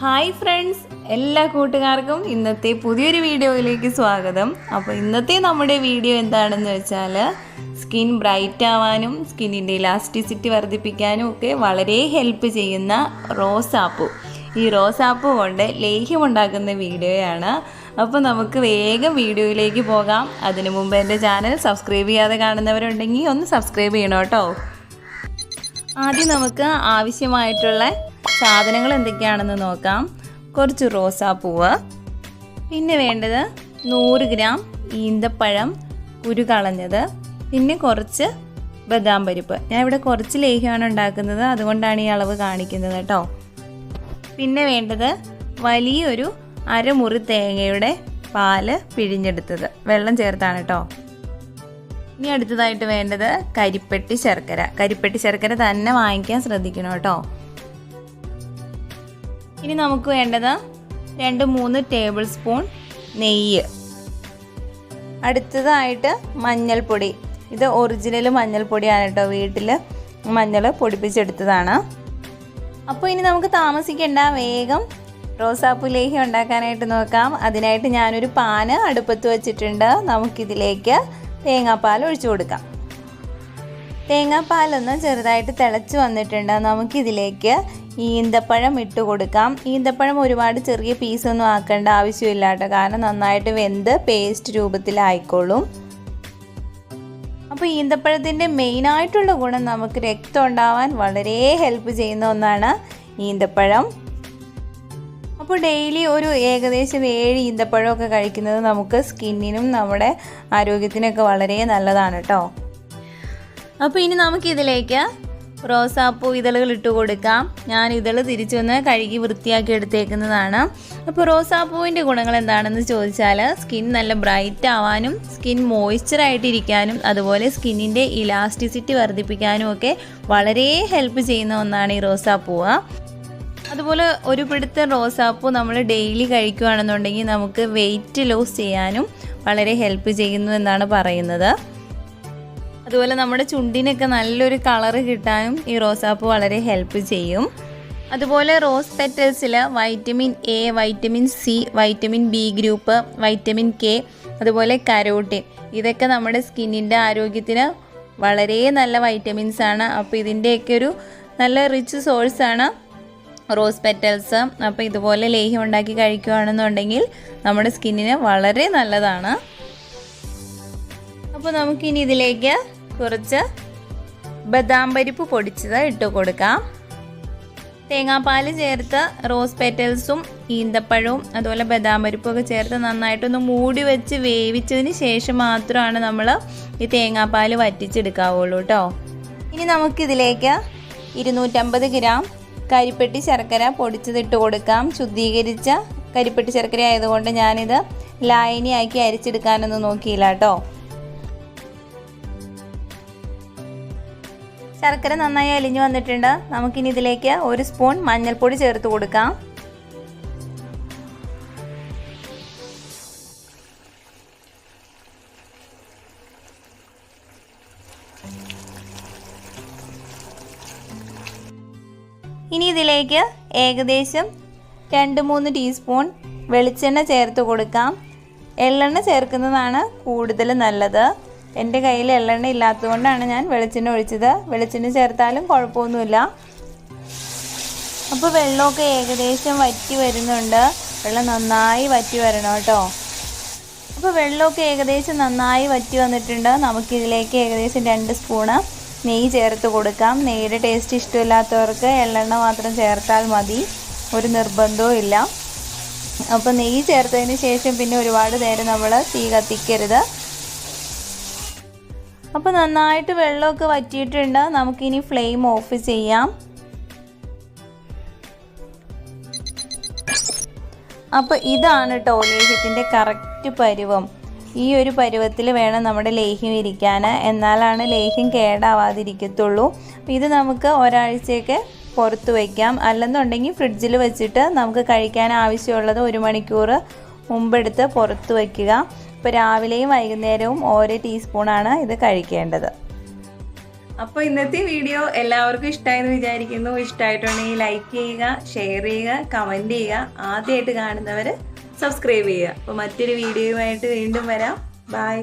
Hi friends എല്ലാ കൂട്ടുകാർക്കും ഇന്നത്തെ പുതിയൊരു വീഡിയോയിലേക്ക് സ്വാഗതം. അപ്പോൾ ഇന്നത്തെ നമ്മുടെ വീഡിയോ എന്താണെന്ന് വെച്ചാൽ സ്കിൻ ബ്രൈറ്റ് ആവാനും സ്കിന്നിന്റെ ഇലാസ്റ്റിസിറ്റി വർദ്ധിപ്പിക്കാനും ഒക്കെ വളരെ ഹെൽപ്പ് ചെയ്യുന്ന റോസാപ്പു ഈ റോസാപ്പു കൊണ്ട് ലേഹ്യം ഉണ്ടാക്കുന്ന വീഡിയോയാണ്. അപ്പോൾ നമുക്ക് വേഗം വീഡിയോയിലേക്ക് പോകാം. അതിനു മുമ്പ് എന്റെ ചാനൽ സബ്സ്ക്രൈബ് ചെയ്യാതെ കാണുന്നവരുണ്ടെങ്കിൽ ഒന്ന് സബ്സ്ക്രൈബ് ചെയ്യണം കേട്ടോ. ആദ്യം നമുക്ക് ആവശ്യമായിട്ടുള്ള സാധനങ്ങൾ എന്തൊക്കെയാണെന്ന് നോക്കാം. കുറച്ച് റോസാപ്പൂവ്. പിന്നെ വേണ്ടത് നൂറ് ഗ്രാം ഈന്തപ്പഴം കുരു കളഞ്ഞത്. പിന്നെ കുറച്ച് ബദാം പരിപ്പ്. ഞാൻ ഇവിടെ കുറച്ച് ലേഹ്യമാണ് ഉണ്ടാക്കുന്നത്. അതുകൊണ്ടാണ് ഈ അളവ് കാണിക്കുന്നത് കേട്ടോ. പിന്നെ വേണ്ടത് വലിയൊരു അരമുറി തേങ്ങയുടെ പാൽ പിഴിഞ്ഞെടുത്തത്. വെള്ളം ചേർത്താണ് കേട്ടോ. ഇനി അടുത്തതായിട്ട് വേണ്ടത് കരിപ്പെട്ടി ശർക്കര. കരിപ്പെട്ടി ശർക്കര തന്നെ വാങ്ങിക്കാൻ ശ്രദ്ധിക്കണം കേട്ടോ. ഇനി നമുക്ക് വേണ്ടത് രണ്ട് മൂന്ന് ടേബിൾ സ്പൂൺ നെയ്യ്. അടുത്തതായിട്ട് മഞ്ഞൾപ്പൊടി. ഇത് ഒറിജിനൽ മഞ്ഞൾപ്പൊടിയാണ് കേട്ടോ. വീട്ടിൽ മഞ്ഞൾ പൊടിപ്പിച്ചെടുത്തതാണ്. അപ്പോൾ ഇനി നമുക്ക് താമസിക്കേണ്ട വേഗം റോസാപ്പൂ ലേഹ്യം ഉണ്ടാക്കാനായിട്ട് നോക്കാം. അതിനായിട്ട് ഞാനൊരു പാന് അടുപ്പത്ത് വെച്ചിട്ടുണ്ട്. നമുക്കിതിലേക്ക് തേങ്ങാപ്പാൽ ഒഴിച്ചു കൊടുക്കാം. തേങ്ങാപ്പാലൊന്ന് ചെറുതായിട്ട് തിളച്ച് വന്നിട്ടുണ്ട്. നമുക്കിതിലേക്ക് ഈന്തപ്പഴം ഇട്ട് കൊടുക്കാം. ഈന്തപ്പഴം ഒരുപാട് ചെറിയ പീസൊന്നും ആക്കേണ്ട ആവശ്യമില്ല കേട്ടോ. കാരണം നന്നായിട്ട് വെന്ത് പേസ്റ്റ് രൂപത്തിലായിക്കോളും. അപ്പോൾ ഈന്തപ്പഴത്തിന്റെ മെയിനായിട്ടുള്ള ഗുണം നമുക്ക് രക്തം ഉണ്ടാവാൻ വളരെ ഹെൽപ്പ് ചെയ്യുന്ന ഒന്നാണ് ഈന്തപ്പഴം. അപ്പോൾ ഡെയിലി ഒരു ഏകദേശം ഏഴ് ഈന്തപ്പഴമൊക്കെ കഴിക്കുന്നത് നമുക്ക് സ്കിന്നിനും നമ്മുടെ ആരോഗ്യത്തിനൊക്കെ വളരെ നല്ലതാണ് കേട്ടോ അപ്പോൾ ഇനി നമുക്കിതിലേക്ക് റോസാപ്പൂ ഇതളുകൾ ഇട്ട് കൊടുക്കാം. ഞാൻ ഇതൾ തിരിച്ചൊന്ന് കഴുകി വൃത്തിയാക്കി എടുത്തേക്കുന്നതാണ്. അപ്പോൾ റോസാപ്പൂവിന്റെ ഗുണങ്ങൾ എന്താണെന്ന് ചോദിച്ചാൽ സ്കിൻ നല്ല ബ്രൈറ്റ് ആവാനും സ്കിൻ മോയ്സ്ചറായിട്ടിരിക്കാനും അതുപോലെ സ്കിന്നിന്റെ ഇലാസ്റ്റിസിറ്റി വർദ്ധിപ്പിക്കാനും ഒക്കെ വളരെ ഹെൽപ്പ് ചെയ്യുന്ന ഒന്നാണ് ഈ റോസാപ്പൂവ്. അതുപോലെ ഒരു പിടുത്ത റോസാപ്പൂ നമ്മൾ ഡെയിലി കഴിക്കുകയാണെന്നുണ്ടെങ്കിൽ നമുക്ക് വെയിറ്റ് ലോസ് ചെയ്യാനും വളരെ ഹെൽപ്പ് ചെയ്യുന്നു എന്നാണ് പറയുന്നത്. അതുപോലെ നമ്മുടെ ചുണ്ടിനൊക്കെ നല്ലൊരു കളറ് കിട്ടാനും ഈ റോസാപ്പൂ വളരെ ഹെൽപ്പ് ചെയ്യും. അതുപോലെ rose പെറ്റൽസിൽ vitamin A vitamin C vitamin B group vitamin K അതുപോലെ കരോട്ടിൻ. ഇതൊക്കെ നമ്മുടെ സ്കിന്നിന്റെ ആരോഗ്യത്തിന് വളരെ നല്ല വൈറ്റമിൻസ് ആണ് അപ്പോൾ ഇതിന്റെയൊക്കെ ഒരു നല്ല റിച്ച് സോഴ്സാണ് റോസ് പെറ്റൽസ് അപ്പോൾ ഇതുപോലെ ലേഹ്യം ഉണ്ടാക്കി കഴിക്കുകയാണെന്നുണ്ടെങ്കിൽ നമ്മുടെ സ്കിന്നിന് വളരെ നല്ലതാണ്. അപ്പോൾ നമുക്കിനി ഇതിലേക്ക് കുറച്ച് ബദാം പരിപ്പ് പൊടിച്ചത് ഇട്ട് കൊടുക്കാം. തേങ്ങാപ്പാൽ ചേർത്ത് റോസ് പെറ്റൽസും ഈന്തപ്പഴവും അതുപോലെ ബദാം പരിപ്പൊക്കെ ചേർത്ത് നന്നായിട്ടൊന്ന് മൂടി വെച്ച് വേവിച്ചതിന് ശേഷം മാത്രമാണ് നമ്മൾ ഈ തേങ്ങാപ്പാൽ വറ്റിച്ചെടുക്കാവുള്ളൂ കേട്ടോ. ഇനി നമുക്കിതിലേക്ക് ഇരുന്നൂറ്റമ്പത് ഗ്രാം കരിപ്പെട്ടി ശർക്കര പൊടിച്ചതിട്ട് കൊടുക്കാം. ശുദ്ധീകരിച്ച കരിപ്പെട്ടി ശർക്കര ആയതുകൊണ്ട് ഞാനിത് ലായനിയാക്കി അരിച്ചെടുക്കാനൊന്നും നോക്കിയില്ല കേട്ടോ. ശർക്കര നന്നായി അലിഞ്ഞു വന്നിട്ടുണ്ട്. നമുക്കിനി ഇതിലേക്ക് ഒരു സ്പൂൺ മഞ്ഞൾപ്പൊടി ചേർത്ത് കൊടുക്കാം. ഇനി ഇതിലേക്ക് ഏകദേശം രണ്ട് മൂന്ന് ടീസ്പൂൺ വെളിച്ചെണ്ണ ചേർത്ത് കൊടുക്കാം. എള്ളെണ്ണ ചേർക്കുന്നതാണ് കൂടുതൽ നല്ലത്. എന്റെ കയ്യിൽ എള്ളെണ്ണ ഇല്ലാത്തതുകൊണ്ടാണ് ഞാൻ വെളിച്ചെണ്ണ ഒഴിച്ചത്. വെളിച്ചെണ്ണ ചേർത്താലും കുഴപ്പമൊന്നുമില്ല. അപ്പോൾ വെള്ളമൊക്കെ ഏകദേശം വറ്റി വരുന്നുണ്ട്. വെള്ളം നന്നായി വറ്റി വരണം കേട്ടോ. അപ്പോൾ വെള്ളമൊക്കെ ഏകദേശം നന്നായി വറ്റി വന്നിട്ടുണ്ട്. നമുക്കിതിലേക്ക് ഏകദേശം രണ്ട് സ്പൂണ് നെയ്യ് ചേർത്ത് കൊടുക്കാം. നെയ്യുടെ ടേസ്റ്റ് ഇഷ്ടമില്ലാത്തവർക്ക് എള്ളെണ്ണ മാത്രം ചേർത്താൽ മതി. ഒരു നിർബന്ധവും ഇല്ല. അപ്പോൾ നെയ്യ് ചേർത്തതിന് ശേഷം പിന്നെ ഒരുപാട് നേരം നമ്മൾ തീ കത്തിക്കരുത്. അപ്പോൾ നന്നായിട്ട് വെള്ളമൊക്കെ വറ്റിയിട്ടുണ്ട്. നമുക്കിനി ഫ്ലെയിം ഓഫ് ചെയ്യാം. അപ്പോൾ ഇതാണ് കേട്ടോ ലേഹ്യത്തിന്റെ കറക്റ്റ് പരുവം. ഈ ഒരു പരുവത്തിൽ വേണം നമ്മുടെ ലേഹ്യം ഇരിക്കാൻ എന്നാലാണ് ലേഹ്യം കേടാവാതിരിക്കത്തുള്ളൂ. ഇത് നമുക്ക് ഒരാഴ്ചയൊക്കെ പുറത്ത് വയ്ക്കാം അല്ലെന്നുണ്ടെങ്കിൽ ഫ്രിഡ്ജിൽ വെച്ചിട്ട് നമുക്ക് കഴിക്കാൻ ആവശ്യമുള്ളത് ഒരു മണിക്കൂർ മുമ്പെടുത്ത് പുറത്ത് വയ്ക്കുക ഇപ്പോൾ രാവിലെയും വൈകുന്നേരവും ഓരോ ടീസ്പൂണാണ് ഇത് കഴിക്കേണ്ടത്. അപ്പോൾ ഇന്നത്തെ വീഡിയോ എല്ലാവർക്കും ഇഷ്ടമായെന്ന് വിചാരിക്കുന്നു. ഇഷ്ടമായിട്ടുണ്ടെങ്കിൽ ലൈക്ക് ചെയ്യുക ഷെയർ ചെയ്യുക കമന്റ് ചെയ്യുക. ആദ്യമായിട്ട് കാണുന്നവർ സബ്സ്ക്രൈബ് ചെയ്യുക. അപ്പോൾ മറ്റൊരു വീഡിയോയുമായിട്ട് വീണ്ടും വരാം. ബൈ